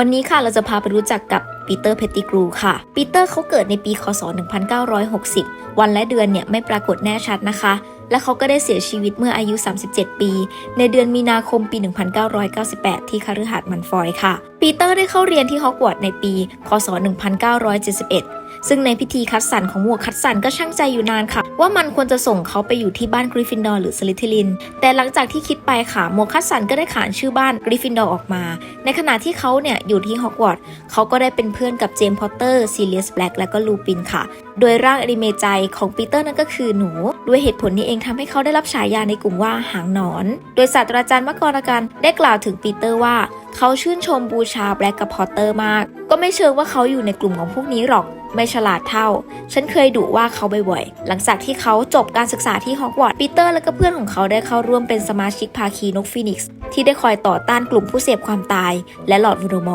วันนี้ค่ะเราจะพาไปรู้จักกับปีเตอร์เพตติกรูค่ะ ปีเตอร์เขาเกิดในปีคศ 1960 วันและเดือนเนี่ยไม่ปรากฏแน่ชัดนะคะ และเขาก็ได้เสียชีวิตเมื่ออายุ 37 ปี ในเดือนมีนาคมปี 1998 ที่คฤหาสน์มันฟอยค่ะ ปีเตอร์ได้เข้าเรียนที่ฮอกวอตส์ในปี คศ 1971 ซึ่งในพิธีคัดสรรของหมวกคัดสรรก็ช่างใจอยู่นานค่ะ ว่ามันควรจะส่งเขาไปอยู่ที่บ้านกริฟฟินดอร์หรือสลิธีริน แต่หลังจากที่คิดไปค่ะหมวกคัดสรรก็ได้ขานชื่อบ้านกริฟฟินดอร์ออกมา ในขณะที่เขาเนี่ยอยู่ที่ฮอกวอตส์เขาก็ได้เป็นเพื่อนกับเจมส์พอตเตอร์ซีเรียสแบล็กและก็ลูปินค่ะ โดยร่างอนิเมะใจของปีเตอร์นั่นก็คือหนู ด้วยเหตุผลนี้เองทำให้เขาได้รับฉายาในกลุ่มว่าหางหนอน โดยศาสตราจารย์มกรกันได้กล่าวถึงปีเตอร์ว่าเขาชื่นชมบูชาแบล็กกับพอตเตอร์มาก ก็ไม่เชิงว่าเขาอยู่ในกลุ่มของพวกนี้หรอก ไม่ฉลาดเท่า ฉันเคยดุว่าเขาบ่อยๆ หลังจากที่เขาจบการศึกษาที่ฮอกวอตส์ปีเตอร์และก็เพื่อนของเขาได้เข้าร่วมเป็นสมาชิกภาคีนกฟีนิกซ์ที่ได้คอยต่อต้านกลุ่มผู้เสพความตายและหลอดวูโดมอร์